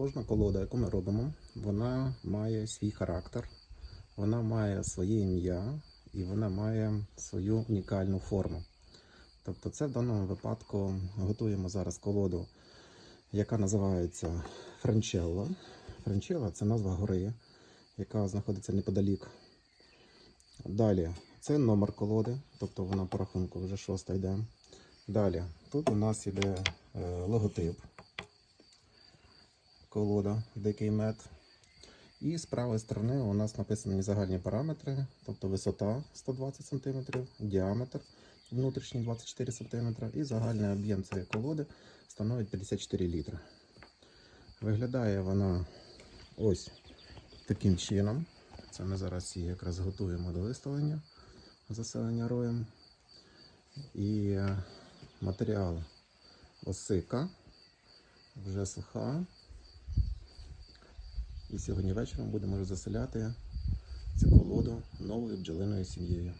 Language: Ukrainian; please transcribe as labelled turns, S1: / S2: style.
S1: Кожна колода, яку ми робимо, вона має свій характер, вона має своє ім'я і вона має свою унікальну форму. Тобто, це в даному випадку готуємо зараз колоду, яка називається Франчелла. Франчелла це назва гори, яка знаходиться неподалік. Далі це номер колоди, тобто вона по рахунку вже шоста йде. Далі тут у нас іде е, логотип колода Дикий мед. І з правої сторони у нас написані загальні параметри, тобто висота 120 см, діаметр внутрішній 24 см і загальний об'єм цієї колоди становить 54 літри. Виглядає вона ось таким чином. Це ми зараз її якраз готуємо до виставлення заселення роєм. І е, матеріал осика вже суха. І сьогодні вечором будемо заселяти цю колоду новою бджолиною сім'єю.